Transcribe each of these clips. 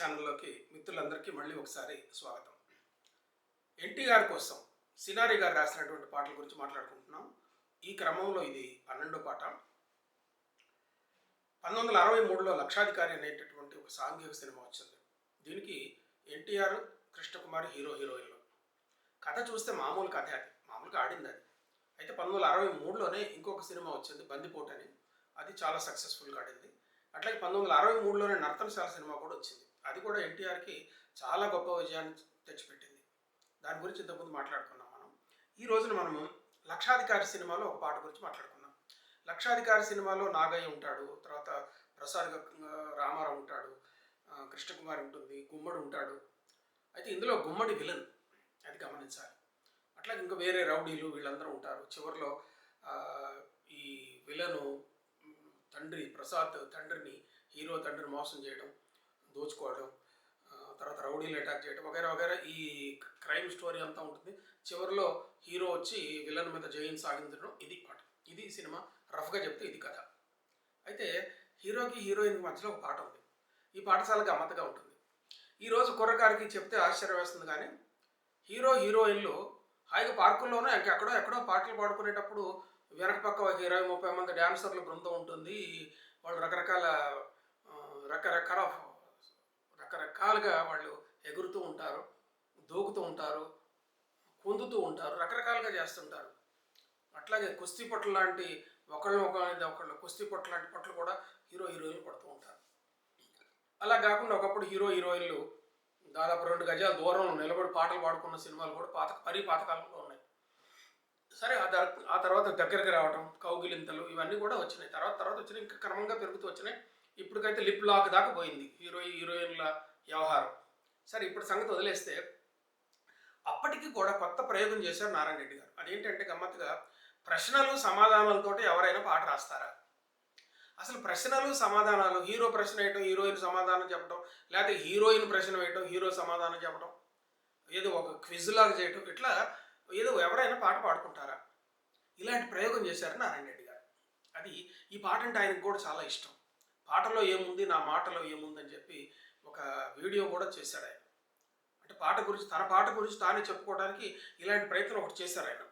ఛానల్లోకి మిత్రులందరికీ మళ్ళీ ఒకసారి స్వాగతం. ఎన్టీఆర్ కోసం సినారి గారు రాసినటువంటి పాటల గురించి మాట్లాడుకుంటున్నాం. ఈ క్రమంలో ఇది పన్నెండో పాట. పంతొమ్మిది వందల అరవై మూడులో లక్షాధికారి అనేటటువంటి ఒక సాంఘిక సినిమా వచ్చింది. దీనికి ఎన్టీఆర్ కృష్ణకుమారి హీరో హీరోయిన్లు. కథ చూస్తే మామూలు కథ అది. మామూలుగా ఆడింది అది. అయితే పంతొమ్మిది వందల అరవై మూడులోనే ఇంకొక సినిమా వచ్చింది బందిపోట్ అని అది చాలా సక్సెస్ఫుల్గా ఆడింది. అట్లాగే పంతొమ్మిది వందల అరవై మూడులోనే నర్తనశాల సినిమా కూడా వచ్చింది. అది కూడా ఎన్టీఆర్కి చాలా గొప్ప విజయాన్ని తెచ్చిపెట్టింది. దాని గురించి ఇంతకుముందు మాట్లాడుకున్నాం మనం. ఈ రోజున మనము లక్షాధికారి సినిమాలో ఒక పాట గురించి మాట్లాడుకున్నాం లక్షాధికారి సినిమాలో నాగయ్య ఉంటాడు తర్వాత ప్రసాద్ రామారావు ఉంటాడు కృష్ణకుమార్ కృష్ణకుమారి ఉంటుంది గుమ్మడి ఉంటాడు. అయితే ఇందులో గుమ్మడి విలన్ అది గమనించాలి. అట్లా ఇంకా వేరే రౌడీలు వీళ్ళందరూ ఉంటారు. చివరిలో ఈ విలను తండ్రి ప్రసాద్ తండ్రిని హీరో తండ్రిని మోసం చేయడం దోచుకోవడం తర్వాత రౌడీలు అటాక్ చేయడం వగైరా వగైరా ఈ క్రైమ్ స్టోరీ అంతా ఉంటుంది. చివరిలో హీరో వచ్చి విలన్ మీద జయం సాగించడం ఇది పాట. ఇది సినిమా. రఫ్గా చెప్తే ఇది కథ. అయితే హీరోకి హీరోయిన్ మధ్యలో ఒక పాట ఉంది. ఈ పాఠశాలకు అమ్మతగా ఉంటుంది. ఈరోజు కుర్రకారికి చెప్తే ఆశ్చర్యం వేస్తుంది కానీ హీరో హీరోయిన్లు హాయిగా పార్కుల్లోనూ ఎక్కడో ఎక్కడో పాటలు పాడుకునేటప్పుడు వెనక పక్క ఒక ఇరవై ముప్పై మంది డ్యాన్సర్ల బృందం ఉంటుంది. వాళ్ళు రకరకాల రకరకాల రకరకాలుగా వాళ్ళు ఎగురుతూ ఉంటారు దూకుతూ ఉంటారు పొందుతూ ఉంటారు రకరకాలుగా చేస్తుంటారు. అట్లాగే కుస్తీ పట్ల లాంటి ఒకళ్ళు ఒక ఒకళ్ళు కుస్తీ పట్ల లాంటి పట్లు కూడా హీరో హీరోయిన్లు పడుతూ ఉంటారు. అలా కాకుండా ఒకప్పుడు హీరో హీరోయిన్లు దాదాపు రెండు గజాల దూరంలో నిలబడి పాటలు పాడుకున్న సినిమాలు కూడా పాత పరి పాతకాలంలో ఉన్నాయి. సరే ఆ ఆ తర్వాత దగ్గరికి రావటం కౌగిలింతలు ఇవన్నీ కూడా వచ్చినాయి. తర్వాత తర్వాత వచ్చినాయి ఇంకా క్రమంగా పెరుగుతూ వచ్చినాయి. ఇప్పటికైతే లిప్ లాక్ దాకా పోయింది. హీరో హీరోయిన్ల వ్యవహారం సరే ఇప్పుడు సంగతి వదిలేస్తే అప్పటికి కూడా కొత్త ప్రయోగం చేశారు నారాయణ రెడ్డి గారు. అదేంటంటే గమ్మత్తుగా ప్రశ్నలు సమాధానాలతో ఎవరైనా పాట రాస్తారా? అసలు ప్రశ్నలు సమాధానాలు హీరో ప్రశ్న వేయటం హీరోయిన్ సమాధానం చెప్పడం లేకపోతే హీరోయిన్ ప్రశ్న వేయటం హీరో సమాధానం చెప్పడం ఏదో ఒక క్విజ్ లాగా చేయటం ఇట్లా ఏదో ఎవరైనా పాట పాడుకుంటారా? ఇలాంటి ప్రయోగం చేశారు నారాయణ రెడ్డి గారు. అది ఈ పాట అంటే ఆయనకు కూడా చాలా ఇష్టం. పాటలో ఏముంది నా మాటలో ఏముంది అని చెప్పి ఒక వీడియో కూడా చేశాడు ఆయన. అంటే పాట గురించి తన పాట గురించి తానే చెప్పుకోవడానికి ఇలాంటి ప్రయత్నం ఒకటి చేశారు ఆయన.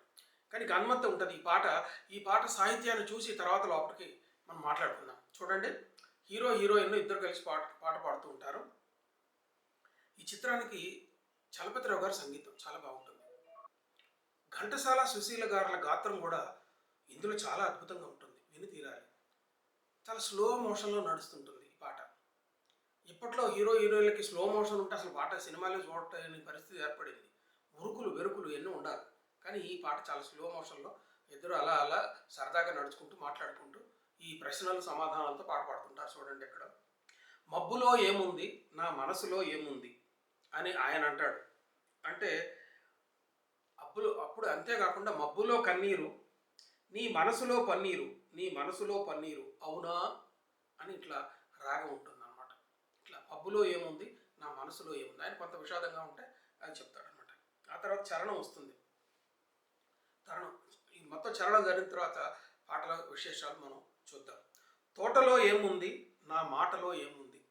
కానీ గన్మత్త ఉంటుంది ఈ పాట. ఈ పాట సాహిత్యాన్ని చూసి తర్వాత లోపలికి మనం మాట్లాడుకుందాం. చూడండి. హీరో హీరోయిన్ ఇద్దరు కలిసి పాట పాట పాడుతూ ఉంటారు. ఈ చిత్రానికి చలపతిరావు గారి సంగీతం చాలా బాగుంటుంది. ఘంటసాల సుశీల గారుల గాత్రం కూడా ఇందులో చాలా అద్భుతంగా ఉంటుంది. విని తీరాలి. చాలా స్లో మోషన్లో నడుస్తుంటుంది. ఇప్పట్లో హీరో హీరోయిన్లకి స్లో మోషన్ ఉంటే అసలు పాట సినిమాలో చూడలేని పరిస్థితి ఏర్పడింది. ఉరుకులు వెరుకులు ఎన్నో ఉండాలి. కానీ ఈ పాట చాలా స్లో మోషన్లో ఇద్దరు అలా అలా సరదాగా నడుచుకుంటూ మాట్లాడుకుంటూ ఈ ప్రశ్నలు సమాధానాలతో పాట పాడుతుంటారు చూడండి ఇక్కడ మబ్బులో ఏముంది? నా మనసులో ఏముంది? అని ఆయన అంటాడు. అంటే అప్పులు అప్పుడు అంతేకాకుండా మబ్బులో కన్నీరు నీ మనసులో పన్నీరు నీ మనసులో పన్నీరు అవునా? అని ఇట్లా రాగం ఉంటుంది. అబ్బులో ఏముంది? నా మనసులో ఏముంది? ఆయన కొంత విషాదంగా ఉంటే అది చెప్తాడనమాట ఆ తర్వాత చరణం వస్తుంది. చరణం ఈ మొత్తం చరణం జరిగిన తర్వాత పాటల విశేషాలు మనం చూద్దాం. తోటలో ఏముంది? నా మాటలో ఏముంది?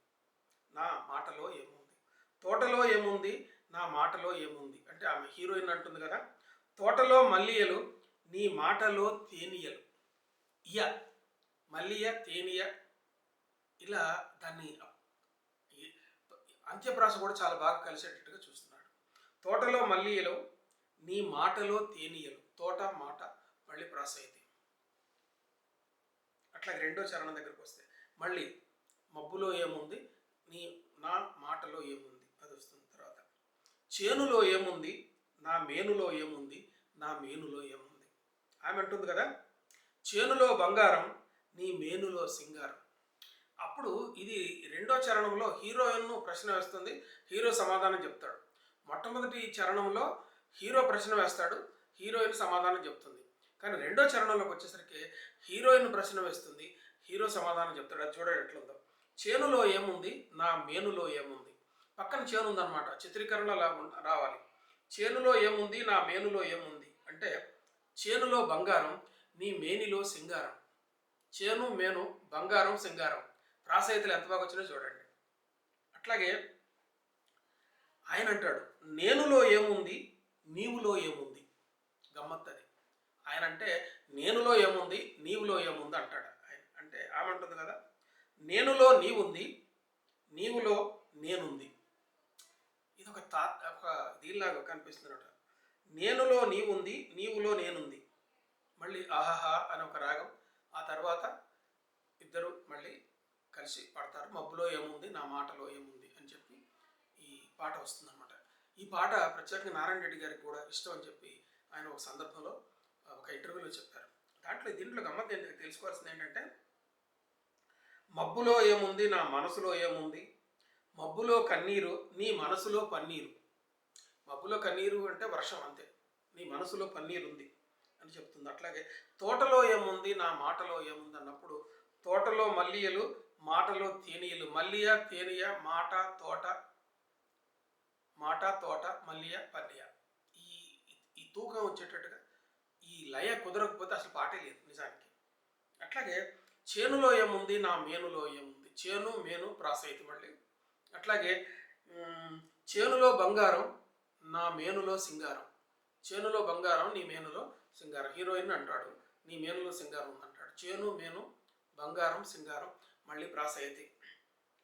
నా మాటలో ఏముంది? తోటలో ఏముంది? నా మాటలో ఏముంది? అంటే ఆమె హీరోయిన్ అంటుంది కదా. తోటలో మల్లియలు నీ మాటలో తేనియలు. ఇయ. మల్లియ తేనియ. ఇలా దాన్ని అంత్యప్రాస కూడా చాలా బాగా కలిసేటట్టుగా చూస్తున్నాడు. తోటలో మల్లియలు నీ మాటలో తేనీయలు తోట మాట మళ్ళీ ప్రాస అయితే. అట్లాగే రెండో చరణం దగ్గరకు వస్తే మళ్ళీ మబ్బులో ఏముంది నీ నా మాటలో ఏముంది అది వస్తుంది తర్వాత. చేనులో ఏముంది నా మేనులో ఏముంది నా మేనులో ఏముంది. ఆమె అంటుంది కదా చేనులో బంగారం నీ మేనులో సింగారం. అప్పుడు ఇది రెండో చరణంలో హీరోయిన్ను ప్రశ్న వేస్తుంది. హీరో సమాధానం చెప్తాడు. మొట్టమొదటి చరణంలో హీరో ప్రశ్న వేస్తాడు. హీరోయిన్ సమాధానం చెప్తుంది. కానీ రెండో చరణంలోకి వచ్చేసరికి హీరోయిన్ ప్రశ్న వేస్తుంది. హీరో సమాధానం చెప్తాడు. అది చూడండి ఎట్లుందో. చేనులో ఏముంది? నా మేనులో ఏముంది? పక్కన చేను ఉందన్నమాట. చిత్రీకరణ రావాలి. చేనులో ఏముంది? నా మేనులో ఏముంది? అంటే చేనులో బంగారం నీ మేనిలో సింగారం. చేను మేను బంగారం సింగారం. రాసయితలు ఎంత బాగా వచ్చినాయో చూడండి. అట్లాగే ఆయన అంటాడు నేనులో ఏముంది? నీవులో ఏముంది? గమ్మత్తది. ఆయన అంటే నేనులో ఏముంది? నీవులో ఏముంది? అంటాడు ఆయన. అంటే ఆమంటుంది కదా నేనులో నీవుంది నీవులో నేనుంది. ఇది ఒక తా ఒక దీనిలాగా కనిపిస్తున్నట నేనులో నీవుంది నీవులో నేనుంది. మళ్ళీ ఆహాహా అని ఒక రాగం. ఆ తర్వాత ఇద్దరు మళ్ళీ కలిసి పాడతారు. మబ్బులో ఏముంది? నా మాటలో ఏముంది? అని చెప్పి ఈ పాట వస్తుందన్నమాట. ఈ పాట ప్రత్యేకంగా నారాయణ రెడ్డి గారికి కూడా ఇష్టం అని చెప్పి ఆయన ఒక సందర్భంలో ఒక ఇంటర్వ్యూలో చెప్పారు. దాంట్లో దీంట్లో గమ్మత్ ఏంటి? తెలుసుకోవాల్సింది ఏంటంటే మబ్బులో ఏముంది? నా మనసులో ఏముంది? మబ్బులో కన్నీరు నీ మనసులో పన్నీరు. మబ్బులో కన్నీరు అంటే వర్షం అంతే. నీ మనసులో పన్నీరు ఉంది అని చెప్తుంది. అట్లాగే తోటలో ఏముంది? నా మాటలో ఏముంది? అన్నప్పుడు తోటలో మల్లియలు మాటలో తేనీయులు. మల్లియ తేనియ మాట తోట మాట తోట మల్లియ పల్లియ. ఈ ఈ తూకం వచ్చేటట్టుగా ఈ లయ కుదరకపోతే అసలు పాటే లేదు నిజానికి. అట్లాగే చేనులో ఏముంది? నా మేనులో ఏముంది? చేను మేను ప్రాసయితి మళ్ళీ. అట్లాగే చేనులో బంగారం నా మేనులో సింగారం. చేనులో బంగారం నీ మేనులో సింగారం. హీరోయిన్ అంటాడు. నీ మేనులో సింగారం ఉందంటాడు. చేను మేను బంగారం సింగారం. మళ్ళీ ప్రాసయతి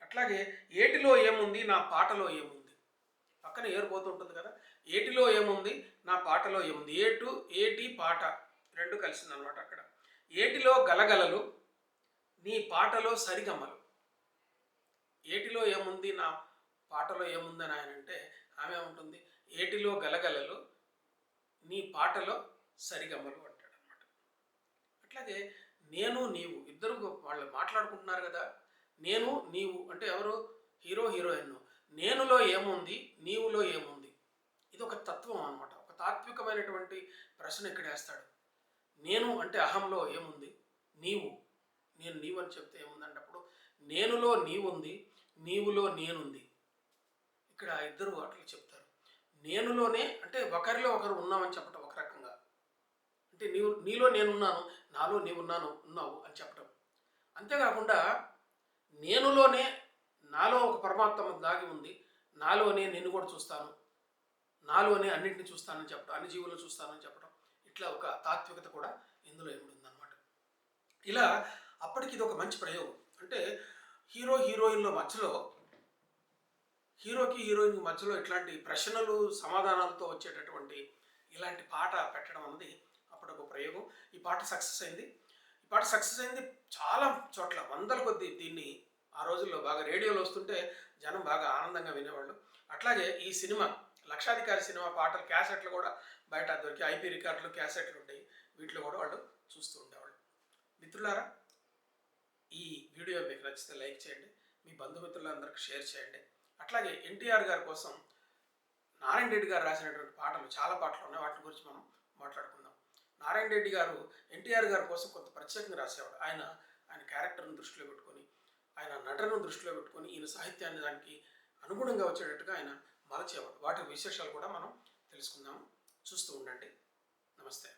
అట్లాగే ఏటిలో ఏముంది నా పాటలో ఏముంది? పక్కన ఏరిపోతుంటుంది కదా. ఏటిలో ఏముంది నా పాటలో ఏముంది? ఏటు ఏటి పాట రెండు కలిసింది అనమాట అక్కడ. ఏటిలో గలగలలు నీ పాటలో సరిగమలు. ఏటిలో ఏముంది నా పాటలో ఏముందని ఆయన అంటే ఆమె ఉంటుంది. ఏటిలో గలగలలు నీ పాటలో సరిగమలు అంటాడు అనమాట అట్లాగే నేను నీవు ఇద్దరు వాళ్ళు మాట్లాడుకుంటున్నారు కదా. నేను నీవు అంటే ఎవరు? Hero heroine. నేనులో ఏముంది? నీవులో ఏముంది? ఇది ఒక తత్వం అనమాట ఒక తాత్వికమైనటువంటి ప్రశ్న ఇక్కడ వేస్తాడు. నేను అంటే అహంలో ఏముంది? నీవు. నేను నీవు అని చెప్తే ఏముందంటప్పుడు నేనులో నీవుంది నీవులో నేనుంది. ఇక్కడ ఇద్దరు అట్లా చెప్తారు. నేనులోనే అంటే ఒకరిలో ఒకరు ఉన్నామని చెప్పటం ఒక రకంగా. అంటే నీవు నీలో నేనున్నాను నాలో నీవున్నాను ఉన్నావు అని చెప్పడం అంతేకాకుండా నేనులోనే నాలో ఒక పరమాత్మ దాగి ఉంది. నాలోనే నేను కూడా చూస్తాను. నాలోనే అన్నింటిని చూస్తానని చెప్పడం అన్ని జీవులను చూస్తానని చెప్పడం ఇట్లా ఒక తాత్వికత కూడా ఇందులో ఉందన్నమాట ఇలా అప్పటికి ఇది ఒక మంచి ప్రయోగం. అంటే హీరో హీరోయిన్ల మధ్యలో హీరోకి హీరోయిన్ మధ్యలో ఇట్లాంటి ప్రశ్నలు సమాధానాలతో వచ్చేటటువంటి ఇలాంటి పాట పెట్టడం అన్నది అప్పుడు ఒక ప్రయోగం. ఈ పాట సక్సెస్ అయింది. పాట సక్సెస్ అయింది చాలా చోట్ల వందల కొద్ది దీన్ని ఆ రోజుల్లో బాగా రేడియోలో వస్తుంటే జనం బాగా ఆనందంగా వినేవాళ్ళు. అట్లాగే ఈ సినిమా లక్షాధికారి సినిమా పాటలు క్యాసెట్లు కూడా బయట దొరికి ఐపీ రికార్డులు క్యాసెట్లు ఉంటాయి వీటిలో కూడా వాళ్ళు చూస్తూ ఉండేవాళ్ళు. మిత్రులారా ఈ వీడియో మీకు నచ్చితే లైక్ చేయండి. మీ బంధుమిత్రులందరికీ షేర్ చేయండి. అట్లాగే ఎన్టీఆర్ గారి కోసం నారాయణ రెడ్డి గారు రాసినటువంటి పాటలు చాలా పాటలు ఉన్నాయి. వాటి గురించి మనం మాట్లాడుకుందాం. నారాయణ రెడ్డి గారు ఎన్టీఆర్ గారి కోసం కొంత ప్రత్యేకంగా రాసేవాడు. ఆయన ఆయన క్యారెక్టర్ను దృష్టిలో పెట్టుకొని ఆయన నటనను దృష్టిలో పెట్టుకొని ఈయన సాహిత్యాన్ని దానికి అనుగుణంగా వచ్చేటట్టుగా ఆయన మలచేవాడు. వాటి విశేషాలు కూడా మనం తెలుసుకుందాము చూస్తూ ఉండండి. నమస్తే.